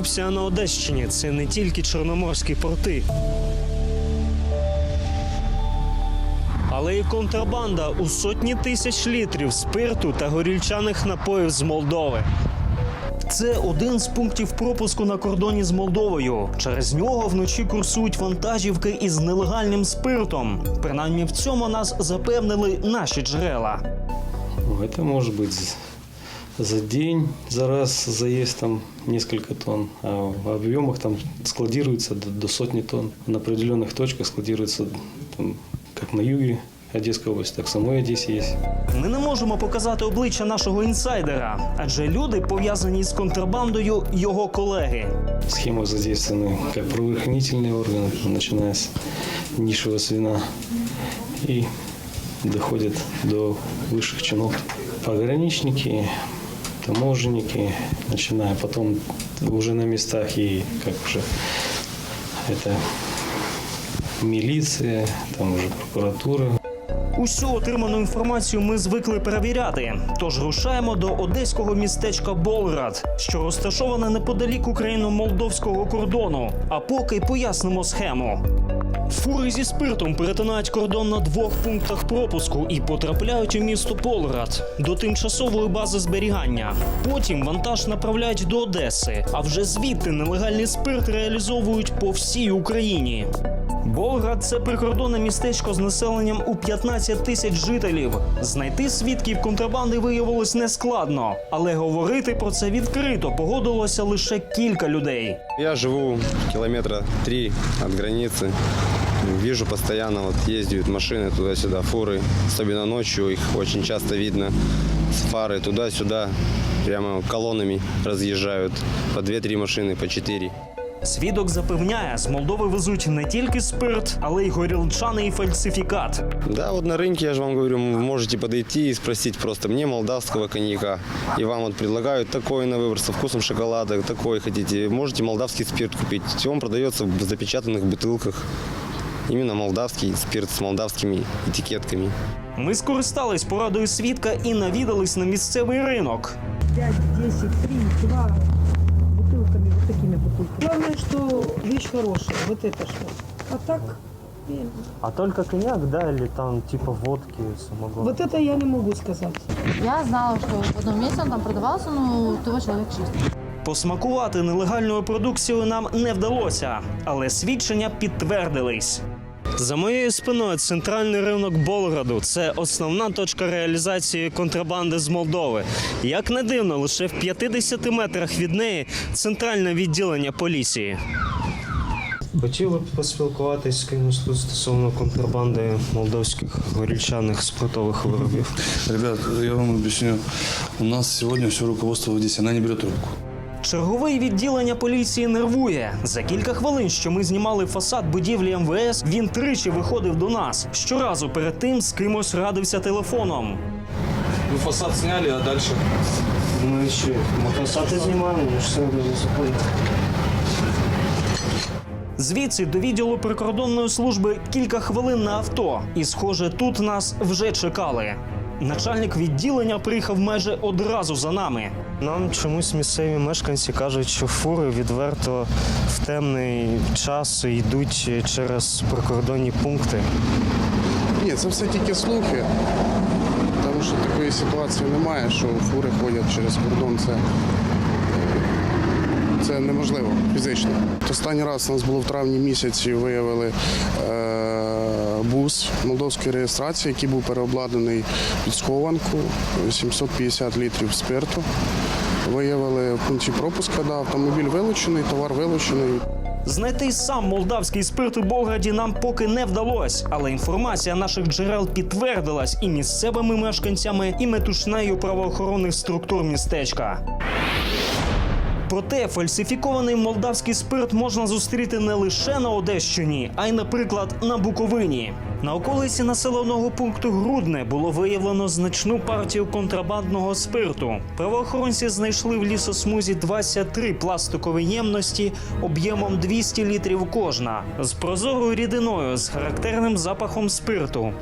Корупція на Одещині це не тільки чорноморські порти. Але і контрабанда у сотні тисяч літрів спирту та горільчаних напоїв з Молдови. Це один з пунктів пропуску на кордоні з Молдовою. Через нього вночі курсують вантажівки із нелегальним спиртом. Принаймні в цьому нас запевнили наші джерела. Ну, может быть з- за день, за раз заезд там несколько тонн, а в объемах там складируется до, до сотни тонн. На определенных точках складируется там, как на юге Одесской области, так и в самой Одессе есть. Ми не можемо показати обличчя нашого інсайдера, адже люди пов'язані з контрабандою його колеги. В схемах задействованы как правоохранительные органы, начиная с низшего звена и доходят до высших чинов. Пограничники, таможенники, начиная потом уже на местах и как уже это милиция, там уже прокуратура, Усю отриману інформацію ми звикли перевіряти. Тож рушаємо до одеського містечка Болград, що розташоване неподалік україно-молдовського кордону. А поки пояснимо схему. Фури зі спиртом перетинають кордон на двох пунктах пропуску і потрапляють у місто Болград до тимчасової бази зберігання. Потім вантаж направляють до Одеси, а вже звідти нелегальний спирт реалізовують по всій Україні. Болград це прикордонне містечко з населенням у 15 тисяч жителів. Знайти свідків контрабанди виявилось нескладно, але говорити про це відкрито погодилося лише кілька людей. Я живу километра три от границы. Вижу постоянно, вот ездят машины туда-сюда, фуры. Особенно ночью их очень часто видно. С фары туда-сюда, прямо колоннами разъезжают. По 2-3 машины, по 4. Свідок запевняє, з Молдови везуть не тільки спирт, але й горілчаний і фальсифікат. Да, вот на рынке, я же вам говорю, вы можете подойти и спросить просто мне молдавского коньяка. И вам вот предлагают такой на выбор со вкусом шоколада, такой хотите. Можете молдавский спирт купить. Он продается в запечатанных бутылках. Именно молдавский спирт с молдавскими этикетками. Ми скористались порадою свідка і навідались на місцевий ринок. 5, 10, 3, 2 бутылками, вот такими бутылками. Главное, что вещь хорошая, вот это что. А так, э, А тільки коньяк, да, или там типа водки, самогон? вот это я не могу сказать. Я знала, что в одном месте он там продавался, но того человек чистый. Посмакувати нелегальною продукцією нам не вдалося, але свідчення підтвердились. За моєю спиною центральний ринок Болграду це основна точка реалізації контрабанди з Молдови. Як не дивно, лише в 50 метрах від неї центральне відділення поліції. Хотів би поспілкуватись з кимось тут стосовно контрабанди молдовських горільчаних спиртових виробів. Ребят, я вам объясню. У нас сегодня все руководство в Одессе, она не берет трубку. Черговий відділення поліції нервує. За кілька хвилин, що ми знімали фасад будівлі МВС, він тричі виходив до нас. Щоразу перед тим з кимось радився телефоном. Мы фасад сняли, а дальше? Ми ще мотосати знімаємо, ми ж все. Звідси до відділу прикордонної служби кілька хвилин на авто, і, схоже, тут нас вже чекали. Начальник відділення приїхав майже одразу за нами. Нам чомусь місцеві мешканці кажуть, що фури відверто в темний час йдуть через прикордонні пункти. Ні, це все тільки слухи. Тому що такої ситуації немає, що фури ходять через кордон. Це, це неможливо фізично. Останній раз у нас було в травні місяці, виявили е, бус молдовської реєстрації, який був переобладнаний під схованку, 750 літрів спирту. Виявили в пункті пропуска, да, автомобіль вилучений, товар вилучений. Знайти сам молдавський спирт у Болграді нам поки не вдалось, але інформація наших джерел підтвердилась і місцевими мешканцями, і метушнею правоохоронних структур містечка. Проте фальсифікований молдавський спирт можна зустріти не лише на Одещині, а й, наприклад, на Буковині. На околиці населеного пункту Грудне було виявлено значну партію контрабандного спирту. Правоохоронці знайшли в лісосмузі 23 пластикові ємності об'ємом 200 літрів кожна з прозорою рідиною з характерним запахом спирту.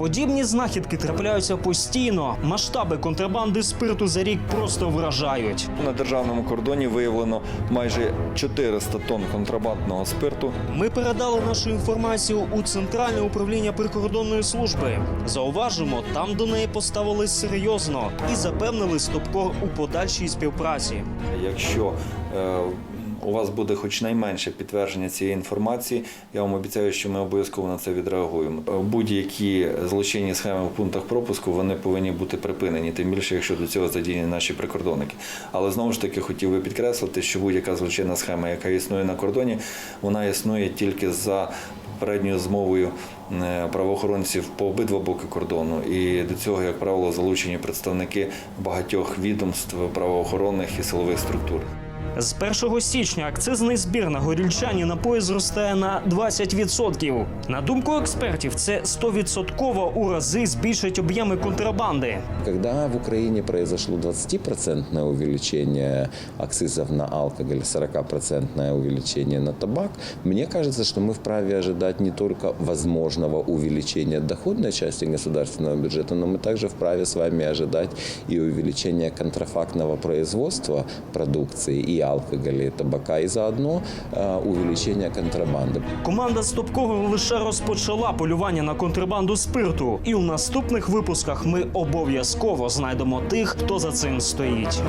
Подібні знахідки трапляються постійно. Масштаби контрабанди спирту за рік просто вражають. На державному кордоні виявлено майже 400 тонн контрабандного спирту. Ми передали нашу інформацію у центральне управління прикордонної служби. Зауважимо, там до неї поставились серйозно і запевнили стопкор у подальшій співпраці. Якщо е, у вас буде хоч найменше підтвердження цієї інформації, я вам обіцяю, що ми обов'язково на це відреагуємо. Е, Будь-які злочинні схеми в пунктах пропуску вони повинні бути припинені, тим більше, якщо до цього задіяні наші прикордонники. Але знову ж таки хотів би підкреслити, що будь-яка злочинна схема, яка існує на кордоні, вона існує тільки за попередньою змовою е, правоохоронців по обидва боки кордону. І до цього, як правило, залучені представники багатьох відомств правоохоронних і силових структур. З 1 січня акцизний збір на горільчані напої зростає на 20%. На думку експертів, це 100% у рази збільшить об'єми контрабанди. Когда в Украине произошло 20% увеличение акцизов на алкоголь, 40% увеличение на табак, мне кажется, что мы вправе ожидать не только возможного увеличения доходной части государственного бюджета, но мы также вправе с вами ожидать и увеличения контрафактного производства продукции и алкоголя, и табака, и заодно э, увеличения контрабанды. Команда Стопкого лише розпочала полювання на контрабанду спирту, і у наступних випусках ми обов'язково знайдемо тих, хто за цим стоїть.